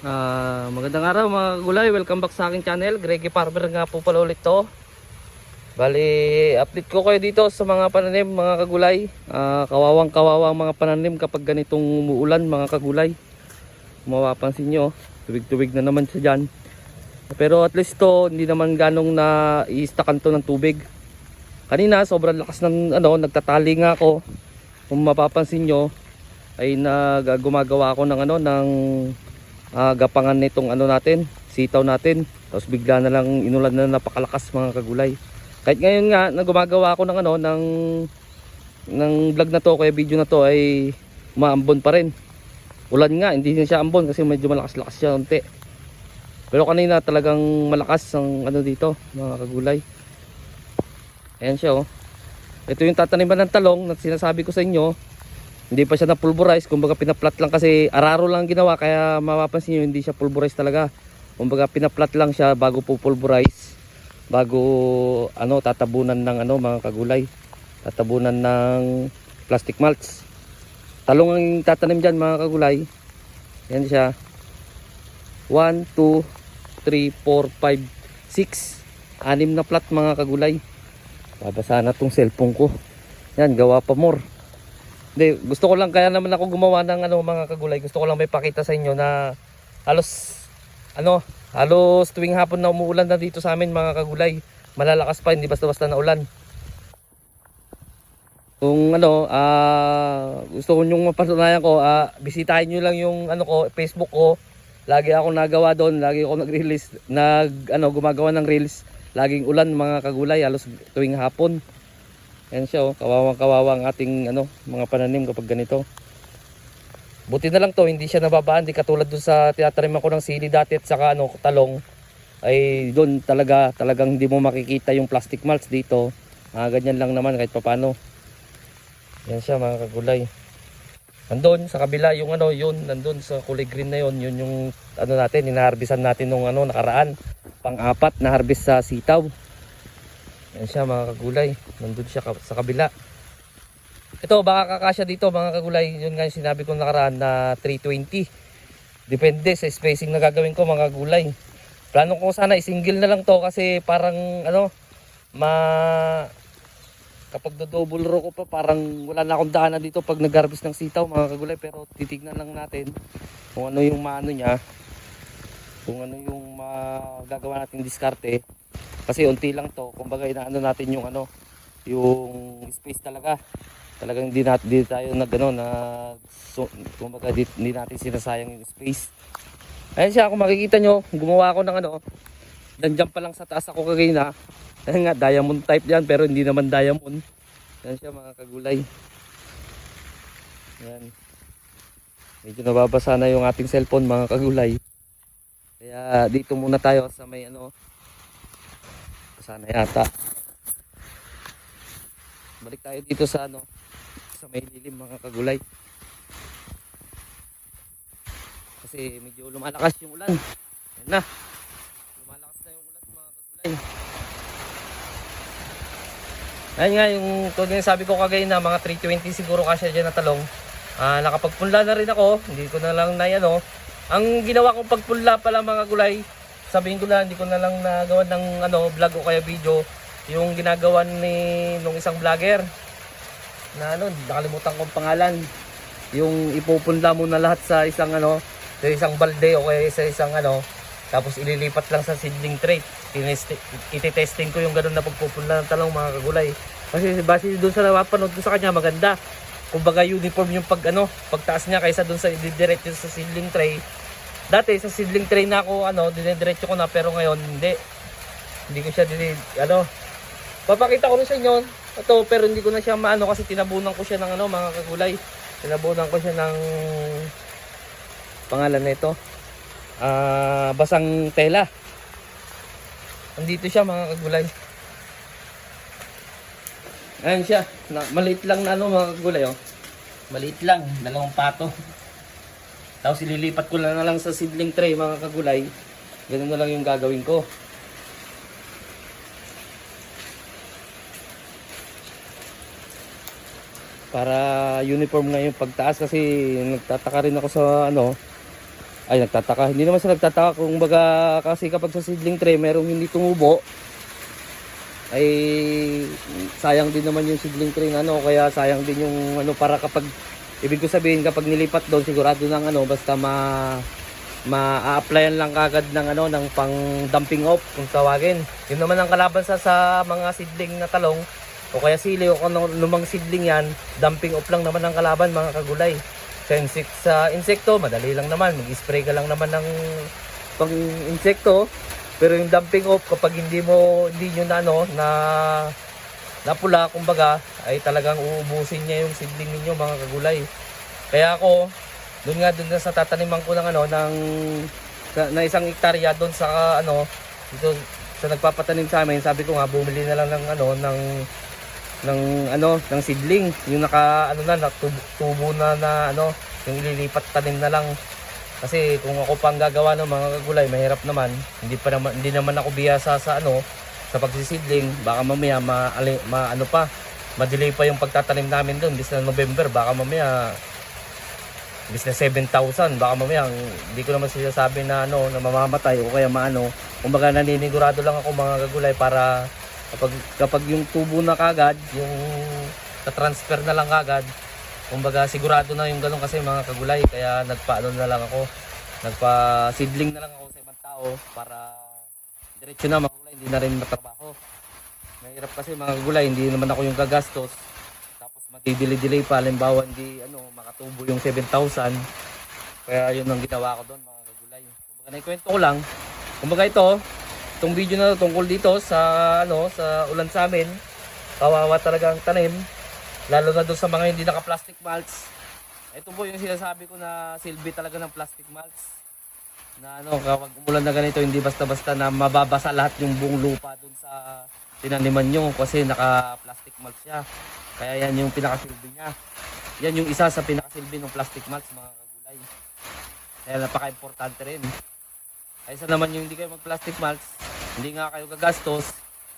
Ah, magandang araw mga gulay, welcome back sa aking channel. Greggy Farmer nga po pala ulit to. Bali, update ko kayo dito sa mga pananim, mga kagulay. Ah, kawawang kawawang mga pananim kapag ganitong umuulan, mga kagulay. Mapapansin nyo, tubig-tubig na naman siya dyan. Pero at least to, hindi naman ganong na i-stackan to ng tubig. Kanina, sobrang lakas ng ano, nagtatali nga ako. Kung mapapansin nyo, ay nag, gumagawa ako ng ano, ng ah, gapangan nitong ano natin, sitaw natin. Tapos bigla na lang inulan na napakalakas mga kagulay. Kahit ngayon nga, na gumagawa ako ng ano, ng ng vlog na to, kaya video na to ay maambon pa rin. Ulan nga, hindi na siya ambon kasi medyo malakas-lakas siya unti. Pero kanina talagang malakas ang ano dito, mga kagulay. Ayan siya oh. Ito yung tataniman ng talong na sinasabi ko sa inyo. Hindi pa siya na pulverize, kumbaga pinaplat lang kasi araro lang ang ginawa kaya mapapansin niyo hindi siya pulverize talaga. Kumbaga pinaplat lang siya bago po pulverize. Bago ano tatabunan ng ano mga kagulay. Tatabunan ng plastic mulch. Talong ang tatanim diyan mga kagulay. Yan siya. 1 2 3 4 5 6 anim na plat mga kagulay. Babasa na tong cellphone ko. Yan, gawa pa more. Hindi, gusto ko lang kaya naman ako gumawa ng ano mga kagulay. Gusto ko lang may pakita sa inyo na halos ano, halos tuwing hapon na umuulan na dito sa amin mga kagulay. Malalakas pa, hindi basta-basta na ulan. Kung ano, ah gusto ko yung mapatunayan ko, ah bisitahin niyo lang yung ano ko, Facebook ko. Lagi ako nagawa doon, lagi ako nag-release, nag ano, gumagawa ng reels. Laging ulan mga kagulay, halos tuwing hapon. Yan siya oh, kawawang kawawang ating ano, mga pananim kapag ganito. Buti na lang to, hindi siya nababaan, di katulad dun sa tinataniman ko ng sili dati at saka ano, talong. Ay doon talaga, talagang hindi mo makikita yung plastic mulch dito. Ah, ganyan lang naman kahit papano. Yan siya mga kagulay. Nandun sa kabila yung ano, yun, nandun sa kulay green na yun, yun yung ano natin, inaharbisan natin nung ano, nakaraan. Pang-apat na harvest sa sitaw. Yan siya mga kagulay. Nandun siya sa kabila. Ito, baka kakasya dito mga kagulay. Yun nga yung sinabi ko nakaraan na 320. Depende sa spacing na gagawin ko mga kagulay. Plano ko sana isingle na lang to kasi parang ano, ma kapag do-double row ko pa parang wala na akong daanan dito pag nag-harvest ng sitaw mga kagulay pero titignan lang natin kung ano yung maano niya kung ano yung magagawa nating diskarte kasi unti lang to. Kumbaga inaano natin yung ano yung space talaga. Talagang hindi natin hindi tayo nag ano na so, kumbaga di, hindi natin sinasayang yung space. Ayun siya kung makikita nyo gumawa ako ng ano nandiyan pa lang sa taas ako kagina ayun nga diamond type yan pero hindi naman diamond. Yan siya mga kagulay. Yan medyo nababasa na yung ating cellphone mga kagulay. Kaya dito muna tayo sa may ano sana yata. Balik tayo dito sa ano sa may lilim mga kagulay. Kasi medyo lumalakas yung ulan. Yan na. Lumalakas na yung ulan mga kagulay. Ayun nga yung tulad yung sabi ko kagay na mga 320 siguro kasya dyan na talong. Ah, nakapagpunla na rin ako. Hindi ko na lang na ano. Ang ginawa kong pagpunla pala mga gulay sabihin ko na hindi ko na lang nagawa ng ano vlog o kaya video yung ginagawa ni nung isang vlogger. Na ano nakalimutan kong pangalan. Yung ipupunla mo na lahat sa isang ano sa isang balde o kaya sa isang ano tapos ililipat lang sa seedling tray. Ititesting ko yung ganun na pagpupunla ng talong mga kagulay. Kasi base doon sa napapanood ko sa kanya maganda. Kumbaga uniform yung pag ano pagtaas niya kaysa doon sa didiretso sa seedling tray dati sa seedling tray na ako ano dinidiretso ko na pero ngayon hindi. Hindi ko siya dini, ano. Papakita ko rin sa inyo ito pero hindi ko na siya maano kasi tinabunan ko siya ng ano mga kagulay tinabunan ko siya ng pangalan nito ah basang tela. Andito siya mga kagulay ayan siya. Na, maliit lang na ano mga kagulay oh. Maliit lang dalawang pato tapos ililipat ko na, na lang sa seedling tray mga kagulay ganun na lang yung gagawin ko. Para uniform nga yung pagtaas kasi nagtataka rin ako sa ano. Ay, nagtataka. Hindi naman sila nagtataka. Kung baga kasi kapag sa seedling tray merong hindi tumubo, ay sayang din naman yung seedling tray ng ano, kaya sayang din yung ano para kapag ibig ko sabihin kapag nilipat doon sigurado ng ano basta ma ma-applyan lang kagad ng ano ng pang dumping off kung tawagin. Yun naman ang kalaban sa sa mga seedling na talong o kaya sili o kung lumang seedling yan, dumping off lang naman ang kalaban mga kagulay. Sa insect sa insekto, madali lang naman, mag-spray ka lang naman ng pang insekto. Pero yung dumping off kapag hindi mo hindi niyo na ano na napula kumbaga ay talagang uubusin niya yung seedling ninyo mga kagulay. Kaya ako doon nga doon sa tataniman ko ng ano ng sa- na isang hektarya doon sa ano dito sa nagpapatanim sa amin sabi ko nga bumili na lang ng ano ng ng ano ng seedling yung naka ano na natubo tubo na na ano yung ililipat tanim na lang. Kasi kung ako pang gagawa ng mga kagulay mahirap naman. Hindi pa naman hindi naman ako biyasa sa ano sa pagsisidling baka mamaya ma, ma ano pa ma-delay pa yung pagtatanim namin doon bis na November baka mamaya bis na 7,000 baka mamaya hindi ko naman sinasabi na ano na mamamatay o kaya maano. Kumbaga naninigurado lang ako mga kagulay para kapag kapag yung tubo na kagad yung transfer na lang kagad kumbaga sigurado na yung ganun kasi mga kagulay. Kaya nagpaano na lang ako nagpa seedling na lang ako sa ibang tao para diretso na mga kagulay hindi na rin matrabaho. Mahirap kasi mga kagulay hindi naman ako yung gagastos. Tapos matidili-delay pa halimbawa hindi ano makatubo yung 7,000 kaya yun ang ginawa ko doon mga kagulay kumbaga naikwento ko lang. Kumbaga ito itong video na tungkol dito sa ano sa ulan sa amin. Kawawa talaga ang tanim. Lalo na doon sa mga hindi naka plastic mulch. Ito po yung sinasabi ko na silbi talaga ng plastic mulch na ano kapag umulan na ganito hindi basta-basta na mababasa lahat yung buong lupa doon sa tinaniman nyo kasi naka plastic mulch siya. Kaya yan yung pinakasilbi niya. Yan yung isa sa pinakasilbi ng plastic mulch mga kagulay. Kaya napaka-importante rin. Kaysa naman yung hindi kayo mag plastic mulch hindi nga kayo gagastos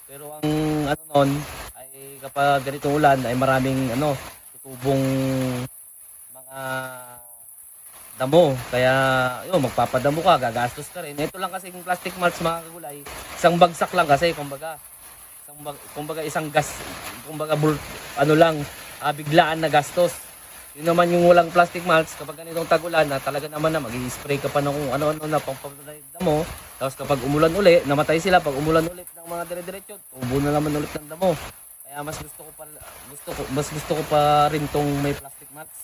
pero ang ano nun ay kapag ganitong ulan ay maraming ano tutubong mga damo. Kaya yun magpapadamo ka gagastos ka rin. Ito lang kasi yung plastic mulch mga kagulay. Isang bagsak lang kasi kumbaga. Isang bag, kumbaga isang gas kumbaga bul, ano lang ah, biglaan na gastos. Yun naman yung walang plastic mulch. Kapag ganitong tag-ulan na talaga naman na mag-spray ka pa ng kung ano-ano na pampapunay damo. Tapos kapag umulan uli namatay sila. Pag umulan ulit ng mga dire-diretso tubo na naman ulit ng damo. Kaya mas gusto ko pa gusto ko mas gusto ko pa rin tong may plastic mulch.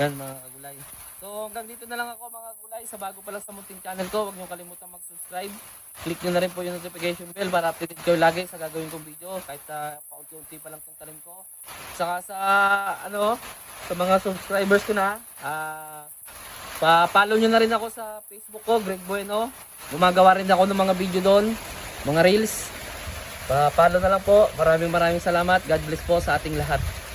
Yan mga kagulay So hanggang dito na lang ako mga gulay sa bago pa lang sa munting channel ko. Huwag niyo kalimutan mag-subscribe. Click niyo na rin po yung notification bell para updated kayo lagi sa gagawin kong video kahit sa paunti-unti pa lang tong talim ko. Saka sa ano sa mga subscribers ko na ah pa-follow niyo na rin ako sa Facebook ko, Greg Bueno. Gumagawa rin ako ng mga video doon, mga reels. Pa-follow na lang po. Maraming maraming salamat. God bless po sa ating lahat.